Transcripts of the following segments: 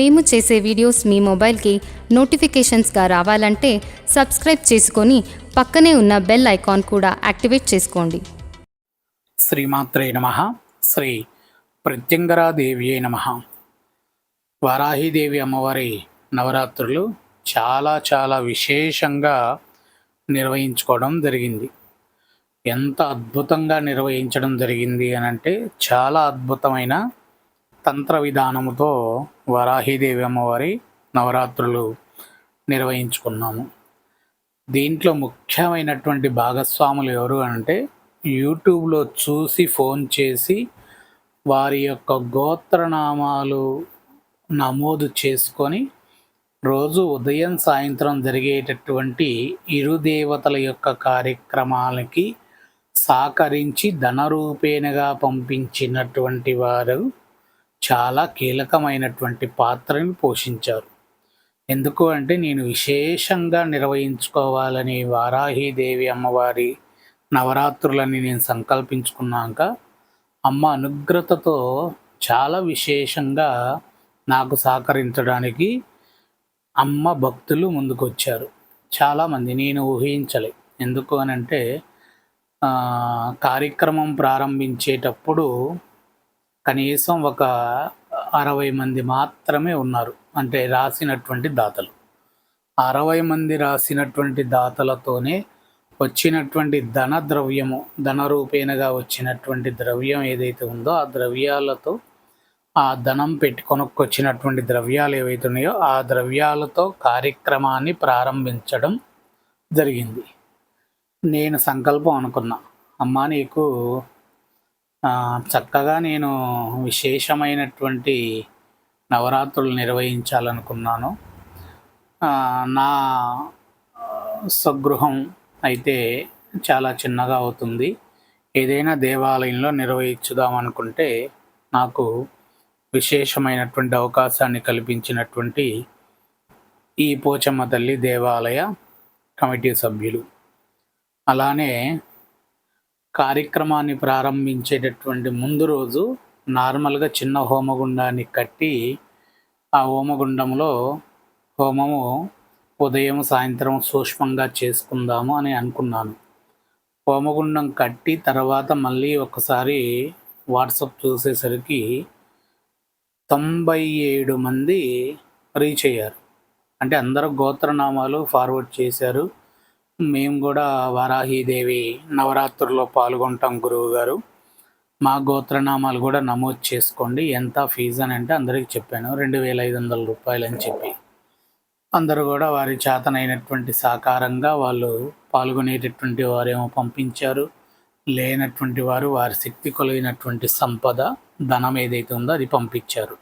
మేము చేసే వీడియోస్ మీ మొబైల్కి నోటిఫికేషన్స్గా రావాలంటే సబ్స్క్రైబ్ చేసుకొని పక్కనే ఉన్న బెల్ ఐకాన్ కూడా యాక్టివేట్ చేసుకోండి. శ్రీమాత్రే నమ. శ్రీ ప్రత్యంగరాదేవియే నమ. వారాహిదేవి అమ్మవారి నవరాత్రులు చాలా చాలా విశేషంగా నిర్వహించుకోవడం జరిగింది. ఎంత అద్భుతంగా నిర్వహించడం జరిగింది అని అంటే చాలా అద్భుతమైన తంత్ర విధానముతో వరాహిదేవి అమ్మవారి నవరాత్రులు నిర్వహించుకున్నాము. దీంట్లో ముఖ్యమైనటువంటి భాగస్వాములు ఎవరు అంటే యూట్యూబ్లో చూసి ఫోన్ చేసి వారి యొక్క గోత్రనామాలు నమోదు చేసుకొని రోజు ఉదయం సాయంత్రం జరిగేటటువంటి ఇరు దేవతల యొక్క కార్యక్రమాలకి సహకరించి ధనరూపేణగా పంపించినటువంటి వారు చాలా కీలకమైనటువంటి పాత్రని పోషించారు. ఎందుకు అంటే నేను విశేషంగా నిర్వహించుకోవాలని వారాహీదేవి అమ్మవారి నవరాత్రులని నేను సంకల్పించుకున్నాక అమ్మ అనుగ్రతతో చాలా విశేషంగా నాకు సహకరించడానికి అమ్మ భక్తులు ముందుకొచ్చారు. చాలామంది నేను ఊహించలే. ఎందుకు అని అంటే కార్యక్రమం ప్రారంభించేటప్పుడు కనీసం ఒక అరవై మంది మాత్రమే ఉన్నారు. అంటే రాసినటువంటి దాతలు. అరవై మంది రాసినటువంటి దాతలతోనే వచ్చినటువంటి ధన ద్రవ్యము ధన రూపేణగా వచ్చినటువంటి ద్రవ్యం ఏదైతే ఉందో ఆ ద్రవ్యాలతో ఆ ధనం పెట్టి కొనుక్కొచ్చినటువంటి ద్రవ్యాలు ఏవైతే ఉన్నాయో ఆ ద్రవ్యాలతో కార్యక్రమాన్ని ప్రారంభించడం జరిగింది. నేను సంకల్పం అనుకున్నా. అమ్మా నీకు చక్కగా నేను విశేషమైనటువంటి నవరాత్రులు నిర్వహించాలనుకున్నాను. నా స్వగృహం అయితే చాలా చిన్నగా అవుతుంది. ఏదైనా దేవాలయంలో నిర్వహించుదాం అనుకుంటే నాకు విశేషమైనటువంటి అవకాశాన్ని కల్పించినటువంటి ఈ పోచమ్మ తల్లి దేవాలయ కమిటీ సభ్యులు. అలానే కార్యక్రమాన్ని ప్రారంభించేటటువంటి ముందు రోజు నార్మల్గా చిన్న హోమగుండాన్ని కట్టి ఆ హోమగుండంలో హోమము ఉదయం సాయంత్రం సూక్ష్మంగా చేసుకుందాము అని అనుకున్నాను. హోమగుండం కట్టి తర్వాత మళ్ళీ ఒకసారి వాట్సప్ చూసేసరికి తొంభై ఏడు మంది రీచ్ అయ్యారు. అంటే అందరూ గోత్రనామాలు ఫార్వర్డ్ చేశారు. మేము కూడా వారాహిదేవి నవరాత్రుల్లో పాల్గొంటాం గురువు గారు మా గోత్రనామాలు కూడా నమోదు చేసుకోండి. ఎంత ఫీజు అని అంటే అందరికీ చెప్పాను. రెండు వేల ఐదు వందల రూపాయలు అని చెప్పి. అందరూ కూడా వారి చేతనైనటువంటి సాకారంగా వాళ్ళు పాల్గొనేటటువంటి వారేమో పంపించారు. లేనటువంటి వారు వారి శక్తి కొలిగినటువంటి సంపద ధనం ఏదైతే ఉందో అది పంపించారు.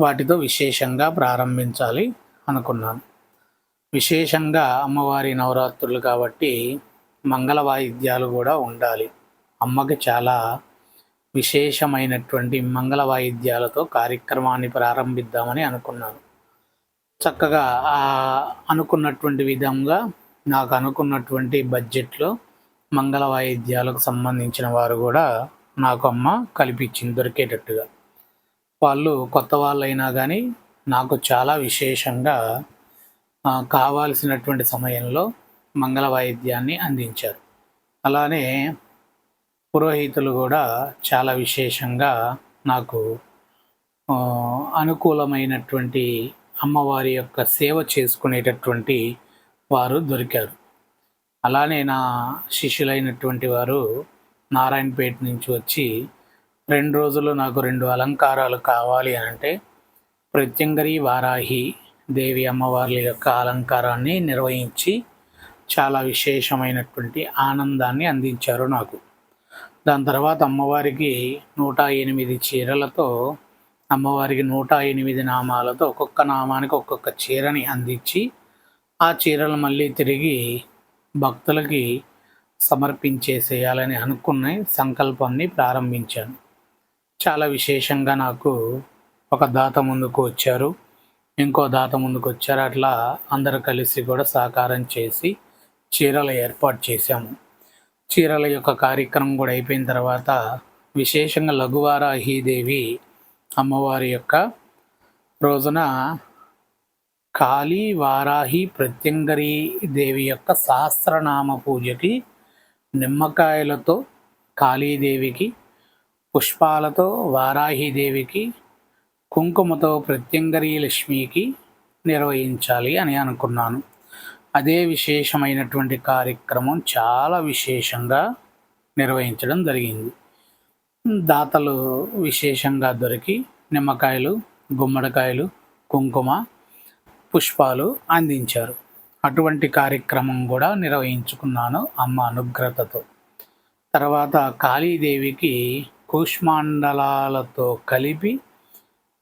వాటితో విశేషంగా ప్రారంభించాలి అనుకున్నాను. విశేషంగా అమ్మవారి నవరాత్రులు కాబట్టి మంగళ వాయిద్యాలు కూడా ఉండాలి. అమ్మకి చాలా విశేషమైనటువంటి మంగళ వాయిద్యాలతో కార్యక్రమాన్ని ప్రారంభిద్దామని అనుకున్నాను. చక్కగా ఆ అనుకున్నటువంటి విధంగా నాకు అనుకున్నటువంటి బడ్జెట్లో మంగళ వాయిద్యాలకు సంబంధించిన వారు కూడా నాకు అమ్మ కల్పించింది దొరికేటట్టుగా. వాళ్ళు కొత్త వాళ్ళైనా కానీ నాకు చాలా విశేషంగా కావాల్సినటువంటి సమయంలో మంగళ వాయిద్యాన్ని అందించారు. అలానే పురోహితులు కూడా చాలా విశేషంగా నాకు అనుకూలమైనటువంటి అమ్మవారి యొక్క సేవ చేసుకునేటటువంటి వారు దొరికారు. అలానే నా శిష్యులైనటువంటి వారు నారాయణపేట నుంచి వచ్చి రెండు రోజులు నాకు రెండు అలంకారాలు కావాలి అని అంటే ప్రత్యంగరి వారాహి దేవి అమ్మవార్ల యొక్క అలంకారాన్ని నిర్వహించి చాలా విశేషమైనటువంటి ఆనందాన్ని అందించారు నాకు. దాని తర్వాత అమ్మవారికి నూట ఎనిమిది చీరలతో అమ్మవారికి నూట ఎనిమిది నామాలతో ఒక్కొక్క నామానికి ఒక్కొక్క చీరని అందించి ఆ చీరలు మళ్ళీ తిరిగి భక్తులకి సమర్పించేసేయాలని అనుకున్న సంకల్పాన్ని ప్రారంభించాను. చాలా విశేషంగా నాకు ఒక దాత ముందుకు వచ్చారు. ఇంకో దాత ముందుకు వచ్చారు. అట్లా అందరు కలిసి కూడా సహకారం చేసి చీరల ఏర్పాటు చేశాము. చీరల యొక్క కార్యక్రమం కూడా అయిపోయిన తర్వాత విశేషంగా లఘువారాహీదేవి అమ్మవారి యొక్క రోజున కాళీ వారాహి ప్రత్యంగరీ దేవి యొక్క సహస్రనామ పూజకి నిమ్మకాయలతో కాళీదేవికి పుష్పాలతో వారాహిదేవికి కుంకుమతో ప్రత్యంగరీ లక్ష్మికి నిర్వహించాలి అని అనుకున్నాను. అదే విశేషమైనటువంటి కార్యక్రమం చాలా విశేషంగా నిర్వహించడం జరిగింది. దాతలు విశేషంగా దొరికి నిమ్మకాయలు గుమ్మడికాయలు కుంకుమ పుష్పాలు అందించారు. అటువంటి కార్యక్రమం కూడా నిర్వహించుకున్నాను అమ్మ అనుగ్రతతో తర్వాత కాళీదేవికి కూష్మాండలాలతో కలిపి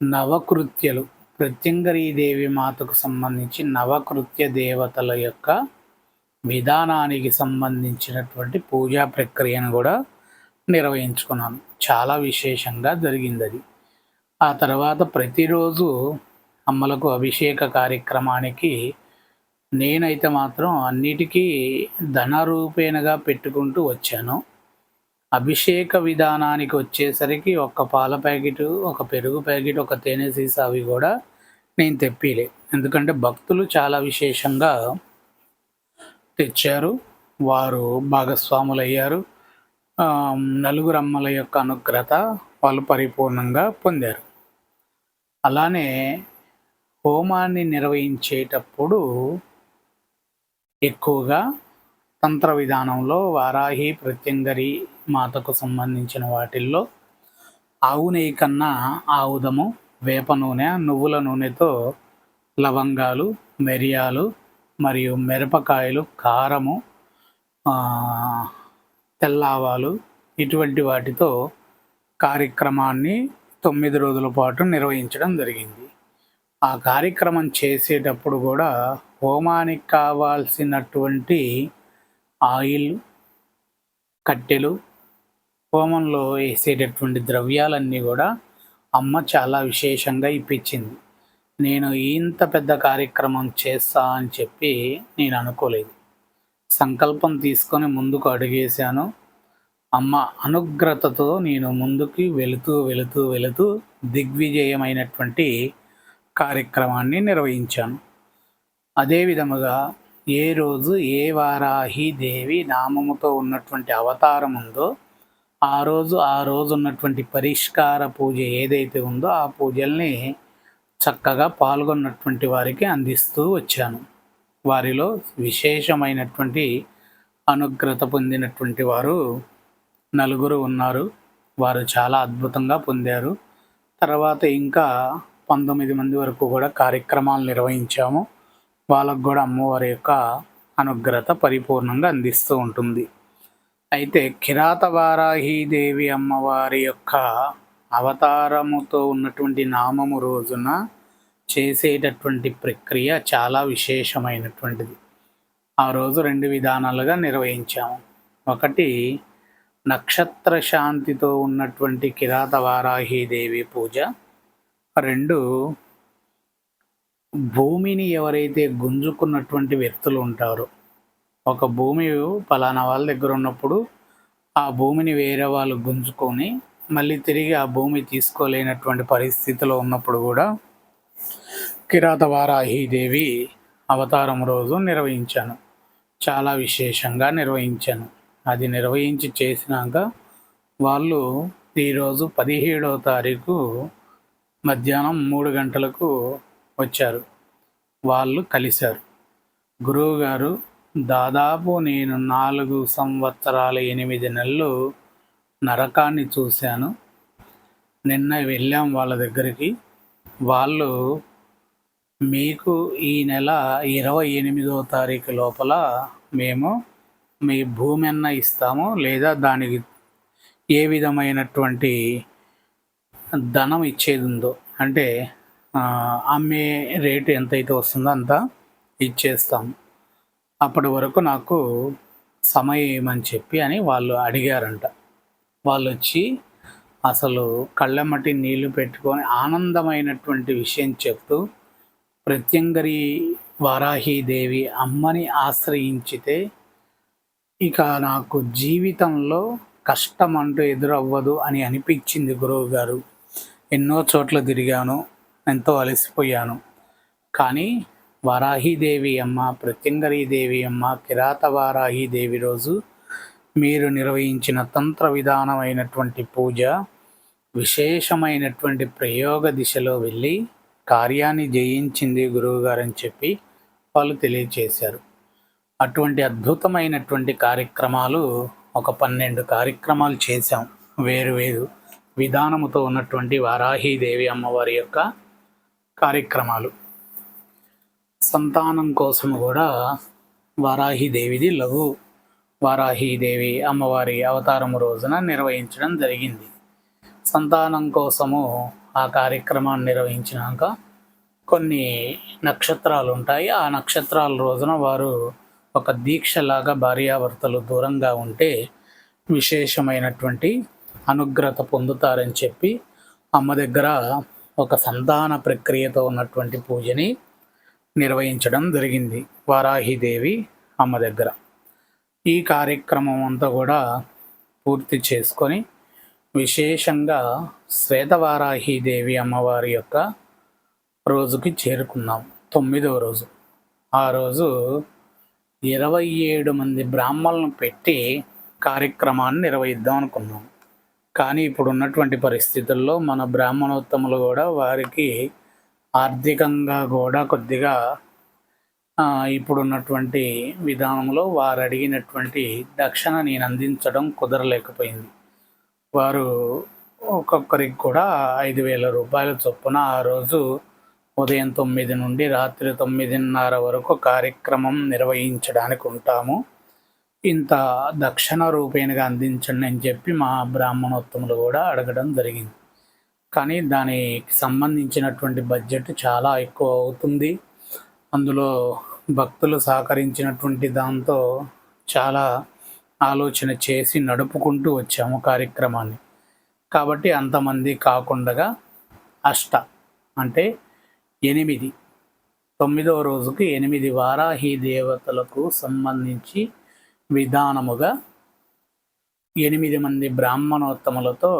నవకృత్యలు. ప్రత్యంగరీదేవి మాతకు సంబంధించి నవకృత్య దేవతల యొక్క విధానానికి సంబంధించినటువంటి పూజా ప్రక్రియను కూడా నిర్వహించుకున్నాను. చాలా విశేషంగా జరిగింది అది ఆ తర్వాత ప్రతిరోజు అమ్మలకు అభిషేక కార్యక్రమానికి నేనైతే మాత్రం అన్నిటికీ ధనరూపేణగా పెట్టుకుంటూ వచ్చాను. అభిషేక విధానానికి వచ్చేసరికి ఒక పాల ప్యాకెట్ ఒక పెరుగు ప్యాకెట్ ఒక తేనె సీసా అవి కూడా నేను తెప్పిలే. ఎందుకంటే భక్తులు చాలా విశేషంగా తెచ్చారు. వారు భాగస్వాములయ్యారు. నలుగురు అమ్మల యొక్క అనుగ్రత వాళ్ళు పరిపూర్ణంగా పొందారు. అలానే హోమాన్ని నిర్వహించేటప్పుడు ఎక్కువగా తంత్ర విధానంలో వారాహి ప్రత్యంగరి మాతకు సంబంధించిన వాటిల్లో ఆవు నెయ్యి కన్నా ఆవుదము వేప నూనె నువ్వుల నూనెతో లవంగాలు మిరియాలు మరియు మిరపకాయలు కారము తెల్లావాలు ఇటువంటి వాటితో కార్యక్రమాన్ని తొమ్మిది రోజుల పాటు నిర్వహించడం జరిగింది. ఆ కార్యక్రమం చేసేటప్పుడు కూడా హోమానికి కావాల్సినటువంటి ఆయిల్ కట్టెలు హోమంలో వేసేటటువంటి ద్రవ్యాలన్నీ కూడా అమ్మ చాలా విశేషంగా ఇప్పించింది. నేను ఇంత పెద్ద కార్యక్రమం చేస్తా అని చెప్పి నేను అనుకోలేదు. సంకల్పం తీసుకొని ముందుకు అడుగేశాను. అమ్మ అనుగ్రతతో నేను ముందుకి వెళుతూ వెళుతూ వెళుతూ దిగ్విజయమైనటువంటి కార్యక్రమాన్ని నిర్వహించాను. అదే విధముగా ఏ రోజు ఏ వారాహి దేవి నామముతో ఉన్నటువంటి అవతారం ఉందో ఆ రోజు ఆ రోజు ఉన్నటువంటి పరిష్కార పూజ ఏదైతే ఉందో ఆ పూజల్ని చక్కగా పాల్గొన్నటువంటి వారికి అందిస్తూ వచ్చాను. వారిలో విశేషమైనటువంటి అనుగ్రత పొందినటువంటి వారు నలుగురు ఉన్నారు. వారు చాలా అద్భుతంగా పొందారు. తర్వాత ఇంకా పంతొమ్మిది మంది వరకు కూడా కార్యక్రమాలు నిర్వహించాము. వాళ్ళకు కూడా అమ్మవారి యొక్క అనుగ్రత పరిపూర్ణంగా అందిస్తూ ఉంటుంది. అయితే కిరాత వారాహీదేవి అమ్మవారి యొక్క అవతారముతో ఉన్నటువంటి నామము రోజున చేసేటటువంటి ప్రక్రియ చాలా విశేషమైనటువంటిది. ఆ రోజు రెండు విధానాలుగా నిర్వహించాము. ఒకటి నక్షత్ర శాంతితో ఉన్నటువంటి కిరాత వారాహీదేవి పూజ. రెండు భూమిని ఎవరైతే గుంజుకున్నటువంటి వ్యక్తులు ఉంటారో ఒక భూమి పలానా వాళ్ళ దగ్గర ఉన్నప్పుడు ఆ భూమిని వేరే వాళ్ళు గుంజుకొని మళ్ళీ తిరిగి ఆ భూమి తీసుకోలేనటువంటి పరిస్థితిలో ఉన్నప్పుడు కూడా కిరాతవారాహీదేవి అవతారం రోజు నిర్వహించాను. చాలా విశేషంగా నిర్వహించాను. అది నిర్వహించి చేసినాక వాళ్ళు ఈరోజు పదిహేడవ తారీఖు మధ్యాహ్నం మూడు గంటలకు వచ్చారు. వాళ్ళు కలిశారు. గురువుగారు దాదాపు నేను నాలుగు సంవత్సరాల ఎనిమిది నెలలు నరకాన్ని చూశాను. నిన్న వెళ్ళాం వాళ్ళ దగ్గరికి. వాళ్ళు మీకు ఈ నెల ఇరవై ఎనిమిదో తారీఖు లోపల మేము మీ భూమి అన్న ఇస్తాము లేదా దానికి ఏ విధమైనటువంటి ధనం ఇచ్చేది ఉందో. అంటే అమ్మే రేటు ఎంతైతే వస్తుందో అంత ఇచ్చేస్తాము. అప్పటి వరకు నాకు సమయం ఏమని చెప్పి అని వాళ్ళు అడిగారంట. వాళ్ళు వచ్చి అసలు కళ్ళెమ్మటి నీళ్ళు పెట్టుకొని ఆనందమైనటువంటి విషయం చెప్తూ ప్రత్యంగరి వారాహీదేవి అమ్మని ఆశ్రయించితే ఇక నాకు జీవితంలో కష్టం అంటూ ఎదురవ్వదు అని అనిపించింది గురువు గారు ఎన్నో చోట్ల తిరిగాను ఎంతో అలసిపోయాను. కానీ వారాహీదేవి అమ్మ ప్రత్యంగరీదేవి అమ్మ కిరాత వారాహీదేవి రోజు మీరు నిర్వహించిన తంత్ర విధానమైనటువంటి పూజ విశేషమైనటువంటి ప్రయోగ దిశలో వెళ్ళి కార్యాన్ని జయించింది గురువుగారని చెప్పి వాళ్ళు తెలియచేశారు. అటువంటి అద్భుతమైనటువంటి కార్యక్రమాలు ఒక పన్నెండు కార్యక్రమాలు చేశాం. వేరు వేరు విధానముతో ఉన్నటువంటి వారాహీదేవి అమ్మవారి యొక్క కార్యక్రమాలు. సంతానం కోసం కూడా వారాహిదేవిది లఘు. వారాహీదేవి అమ్మవారి అవతారం రోజున నిర్వహించడం జరిగింది. సంతానం కోసము ఆ కార్యక్రమాన్ని నిర్వహించినాక కొన్ని నక్షత్రాలు ఉంటాయి ఆ నక్షత్రాల రోజున వారు ఒక దీక్షలాగా భార్యాభర్తలు దూరంగా ఉంటే విశేషమైనటువంటి అనుగ్రత పొందుతారని చెప్పి అమ్మ దగ్గర ఒక సంతాన ప్రక్రియతో ఉన్నటువంటి పూజని నిర్వహించడం జరిగింది వారాహిదేవి అమ్మ దగ్గర. ఈ కార్యక్రమం అంతా కూడా పూర్తి చేసుకొని విశేషంగా శ్వేతవారాహిదేవి అమ్మవారి యొక్క రోజుకి చేరుకున్నాం. తొమ్మిదవ రోజు. ఆ రోజు ఇరవై ఏడు మంది బ్రాహ్మణులను పెట్టి కార్యక్రమాన్ని నిర్వహిద్దాం అనుకున్నాం. కానీ ఇప్పుడు ఉన్నటువంటి పరిస్థితుల్లో మన బ్రాహ్మణోత్తములు కూడా వారికి ఆర్థికంగా కూడా కొద్దిగా ఇప్పుడున్నటువంటి విధానంలో వారు అడిగినటువంటి దక్షిణ నేను అందించడం కుదరలేకపోయింది. వారు ఒక్కొక్కరికి కూడా ఐదు వేల రూపాయల చొప్పున ఆ రోజు ఉదయం తొమ్మిది నుండి రాత్రి తొమ్మిదిన్నర వరకు కార్యక్రమం నిర్వహించడానికి ఉంటాము. ఇంత దక్షిణ రూపేణగా అందించండి అని చెప్పి మా బ్రాహ్మణోత్తములు కూడా అడగడం జరిగింది. కానీ దానికి సంబంధించినటువంటి బడ్జెట్ చాలా ఎక్కువ అవుతుంది. అందులో భక్తులు సహకరించినటువంటి దాంతో చాలా ఆలోచన చేసి నడుపుకుంటూ వచ్చాము కార్యక్రమాన్ని. కాబట్టి అంతమంది కాకుండా అష్ట అంటే ఎనిమిది. తొమ్మిదవ రోజుకి ఎనిమిది వారాహి దేవతలకు సంబంధించి విధానముగా ఎనిమిది మంది బ్రాహ్మణోత్తములతో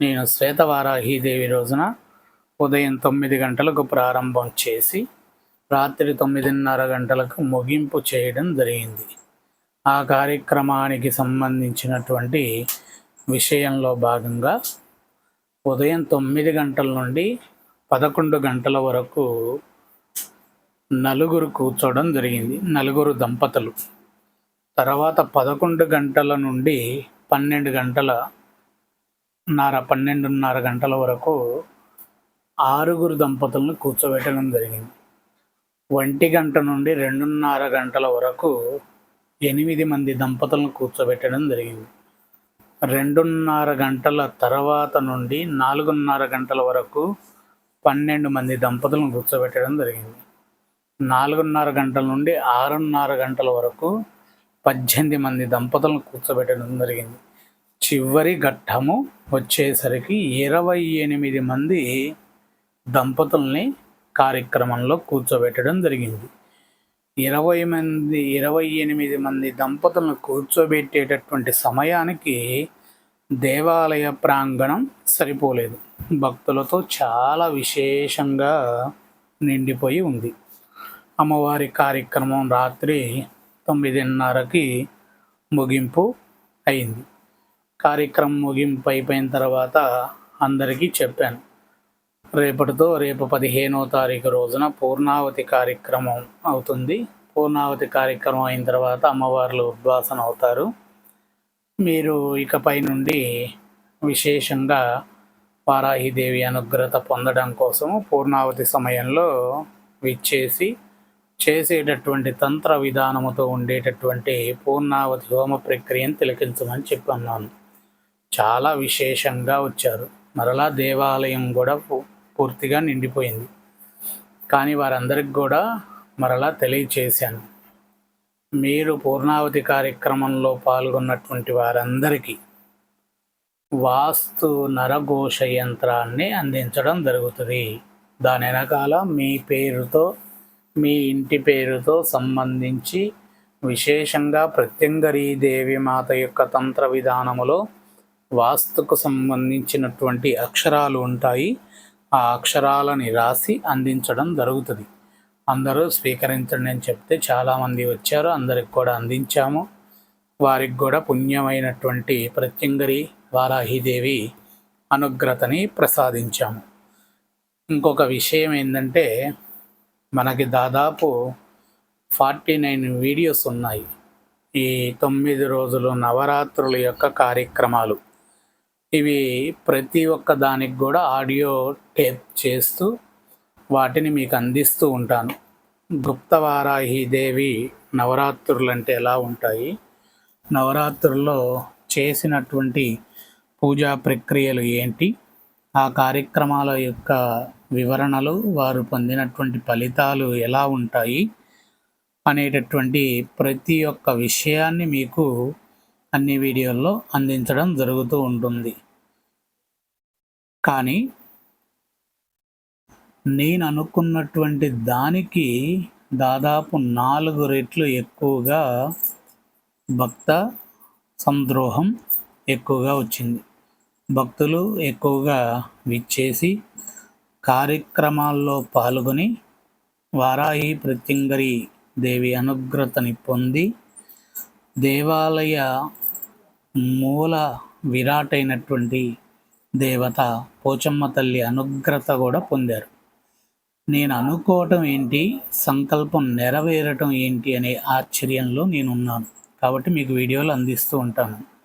నేను శ్వేతవారాహీదేవి రోజున ఉదయం తొమ్మిది గంటలకు ప్రారంభం చేసి రాత్రి తొమ్మిదిన్నర గంటలకు ముగింపు చేయడం జరిగింది. ఆ కార్యక్రమానికి సంబంధించినటువంటి విషయంలో భాగంగా ఉదయం తొమ్మిది గంటల నుండి పదకొండు గంటల వరకు నలుగురు కూర్చోవడం జరిగింది. నలుగురు దంపతులు. తర్వాత పదకొండు గంటల నుండి పన్నెండు గంటల నర పన్నెండున్నర గంటల వరకు ఆరుగురు దంపతులను కూర్చోబెట్టడం జరిగింది. ఒంటి గంట నుండి రెండున్నర గంటల వరకు ఎనిమిది మంది దంపతులను కూర్చోబెట్టడం జరిగింది. రెండున్నర గంటల తర్వాత నుండి నాలుగున్నర గంటల వరకు పన్నెండు మంది దంపతులను కూర్చోబెట్టడం జరిగింది. నాలుగున్నర గంటల నుండి ఆరున్నర గంటల వరకు పద్దెనిమిది మంది దంపతులను కూర్చోబెట్టడం జరిగింది. చివరి ఘట్టము వచ్చేసరికి ఇరవై ఎనిమిది మంది దంపతుల్ని కార్యక్రమంలో కూర్చోబెట్టడం జరిగింది. ఇరవై మంది ఇరవై ఎనిమిది మంది దంపతులను కూర్చోబెట్టేటటువంటి సమయానికి దేవాలయ ప్రాంగణం సరిపోలేదు. భక్తులతో చాలా విశేషంగా నిండిపోయి ఉంది. అమ్మవారి కార్యక్రమం రాత్రి తొమ్మిదిన్నరకి ముగింపు అయింది. కార్యక్రమం ముగింపు అయిపోయిన తర్వాత అందరికీ చెప్పాను. రేపటితో రేపు పదిహేనో తారీఖు రోజున పూర్ణావతి కార్యక్రమం అవుతుంది. పూర్ణావతి కార్యక్రమం అయిన తర్వాత అమ్మవార్లు ఉద్వాసన అవుతారు. మీరు ఇకపై నుండి విశేషంగా వారాహిదేవి అనుగ్రత పొందడం కోసం పూర్ణావతి సమయంలో విచ్చేసి చేసేటటువంటి తంత్ర విధానముతో ఉండేటటువంటి పూర్ణావతి హోమ ప్రక్రియను తిలకించమని చెప్పన్నాను చాలా విశేషంగా వచ్చారు. మరలా దేవాలయం కూడా పూ- పూర్తిగా నిండిపోయింది. కానీ వారందరికి కూడా మరలా తెలియచేశాను. మీరు పూర్ణావతి కార్యక్రమంలో పాల్గొన్నటువంటి వారందరికీ వాస్తు నరఘోష యంత్రాన్ని అందించడం జరుగుతుంది. దాని వెనకాల మీ పేరుతో మీ ఇంటి పేరుతో సంబంధించి విశేషంగా ప్రత్యంగరీ దేవి మాత యొక్క తంత్ర విధానములో వాస్తుకు సంబంధించినటువంటి అక్షరాలు ఉంటాయి. ఆ అక్షరాలని రాసి అందించడం జరుగుతుంది. అందరూ స్వీకరించండి అని చెప్తే చాలామంది వచ్చారు. అందరికి కూడా అందించాము. వారికి కూడా పుణ్యమైనటువంటి ప్రత్యంగరి వారాహిదేవి అనుగ్రతని ప్రసాదించాము. ఇంకొక విషయం ఏంటంటే మనకి దాదాపు ఫార్టీ నైన్ వీడియోస్ ఉన్నాయి. ఈ తొమ్మిది రోజులు నవరాత్రుల యొక్క కార్యక్రమాలు. ఇవి ప్రతి ఒక్క దానికి కూడా ఆడియో టేప్ చేస్తూ వాటిని మీకు అందిస్తూ ఉంటాను. గుప్తవారాహి దేవి నవరాత్రులు అంటే ఎలా ఉంటాయి? నవరాత్రుల్లో చేసినటువంటి పూజా ప్రక్రియలు ఏంటి? ఆ కార్యక్రమాల యొక్క వివరణలు వారు పొందినటువంటి ఫలితాలు ఎలా ఉంటాయి? అనేటటువంటి ప్రతి ఒక్క విషయాన్ని మీకు అన్ని వీడియోల్లో అందించడం జరుగుతూ ఉంటుంది. కానీ నేను అనుకున్నటువంటి దానికి దాదాపు నాలుగు రెట్లు ఎక్కువగా భక్త సంద్రోహం ఎక్కువగా వచ్చింది. భక్తులు ఎక్కువగా విచ్చేసి కార్యక్రమాల్లో పాల్గొని వారాహి ప్రత్యంగరి దేవి అనుగ్రతని పొంది దేవాలయ మూల విరాటైనటువంటి దేవత పోచమ్మ తల్లి అనుగ్రత కూడా పొందారు. నేను అనుకోవటం ఏంటి? సంకల్పం నెరవేరటం ఏంటి? అనే ఆశ్చర్యంలో నేను ఉన్నాను కాబట్టి మీకు వీడియోలు అందిస్తూ ఉంటాను.